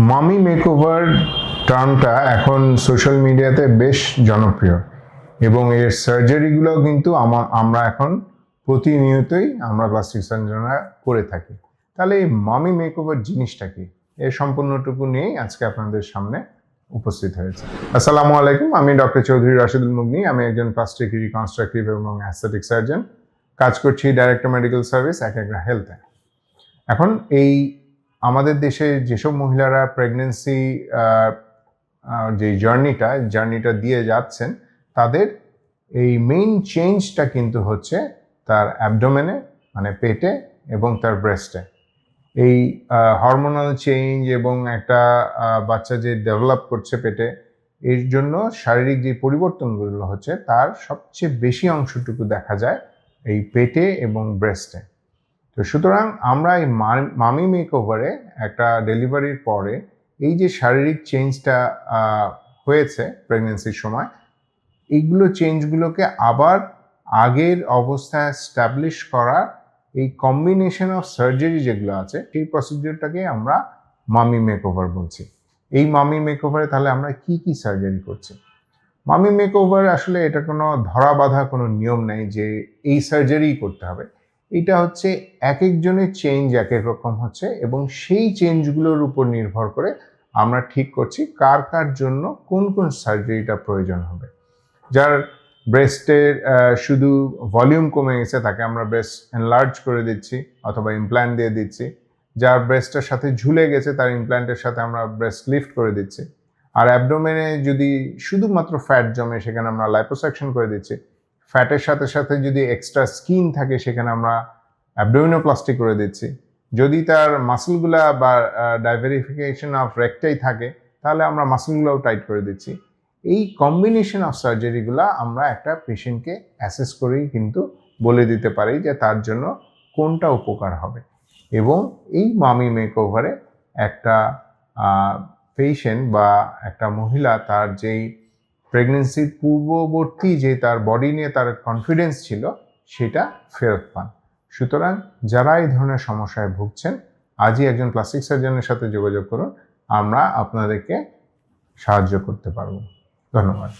মামি মেকওভার টার্মটা এখন সোশ্যাল মিডিয়াতে বেশ জনপ্রিয়। এবং এর সার্জারিগুলো কিন্তু আমা- আমরা এখন প্রতিনিয়তই আমরা প্লাস্টিক সার্জনরা করে থাকি। তাহলে এই মামি মেকওভার জিনিসটা কি? এর সম্পূর্ণটুকু নিয়েই আজকে আপনাদের সামনে উপস্থিত হয়েছে। আসসালামু আলাইকুম, আমি ডক্টর চৌধুরী রাশিদুল মুগনি। আমি একজন প্লাস্টিক রিকনস্ট্রাকটিভ এবং অ্যাস্থেটিক সার্জন। কাজ করছি ডাইরেক্টর মেডিকেল সার্ভিস এক একটা হেলথে এখন এই আমাদের দেশে যেসব মহিলারা প্রেগনেন্সি যে জার্নিটা জার্নিটা দিয়ে যাচ্ছেন, তাদের এই মেইন চেঞ্জটা কিন্তু হচ্ছে তার অ্যাবডোমেনে মানে পেটে এবং তার ব্রেস্টে এই হরমোনাল চেঞ্জ এবং একটা বাচ্চা যে ডেভেলপ করছে পেটে, এর জন্য শারীরিক যে পরিবর্তনগুলো হচ্ছে, তার সবচেয়ে বেশি অংশটুকু দেখা যায় এই পেটে এবং ব্রেস্টে তো সুতরাং আমরা এই মামি মেকওভারে একটা ডেলিভারির পরে এই যে শারীরিক চেঞ্জটা হয়েছে প্রেগনেন্সির সময়, এইগুলো চেঞ্জগুলোকে আবার আগের অবস্থায় স্ট্যাবলিশ করা এই কম্বিনেশন অফ সার্জারি যেগুলো আছে, সেই প্রসিডিওরটাকে আমরা মামি মেকওভার বলছি। এই মামি মেকওভারে তাহলে আমরা কি কি সার্জারি করছি? মামি মেকওভার আসলে এটা কোনো ধরা বাঁধা কোনো নিয়ম নেই যে এই সার্জারিই করতে হবে। এটা হচ্ছে এক একজনের চেঞ্জ এক এক রকম হচ্ছে এবং সেই চেঞ্জগুলোর উপর নির্ভর করে আমরা ঠিক করছি কার কার জন্য কোন কোন সার্জারিটা প্রয়োজন হবে। যার ব্রেস্টের শুধু ভলিউম কমে গেছে তাকে আমরা ব্রেস্ট এনলার্জ করে দিচ্ছি অথবা ইমপ্ল্যান্ট দিয়ে দিচ্ছি। যার ব্রেস্টের সাথে ঝুলে গেছে তার ইমপ্ল্যান্টের সাথে আমরা ব্রেস্ট লিফট করে দিচ্ছি। আর অ্যাবডোমেনে যদি শুধুমাত্র ফ্যাট জমে সেখানে আমরা লাইপোসাকশন করে দিচ্ছি। ফ্যাটের সাথে সাথে যদি এক্সট্রা স্কিন থাকে, সেখানে আমরা অ্যাবডোমিনোপ্লাস্টি করে দিচ্ছি। যদি তার মাসলগুলা বা ডাইভারিফিকেশন অফ রেকটাই থাকে, তাহলে আমরা মাসলগুলাও টাইট করে দিচ্ছি। এই কম্বিনেশন অফ সার্জারিগুলো আমরা একটা পেশেন্টকে অ্যাসেস করেই কিন্তু বলে দিতে পারি যে তার জন্য কোনটা উপকার হবে। এবং এই মামি মেকওভারে একটা পেশেন্ট বা একটা মহিলা তার যেই প্রেগনেন্সির পূর্ববর্তী যে তার বডি নিয়ে তার কনফিডেন্স ছিল, সেটা ফেরত পান। সুতরাং যারা এই ধরনের সমস্যায় ভুগছেন, আজই একজন প্লাস্টিক সার্জনের সাথে যোগাযোগ করুন, আমরা আপনাদেরকে সাহায্য করতে পারব। ধন্যবাদ।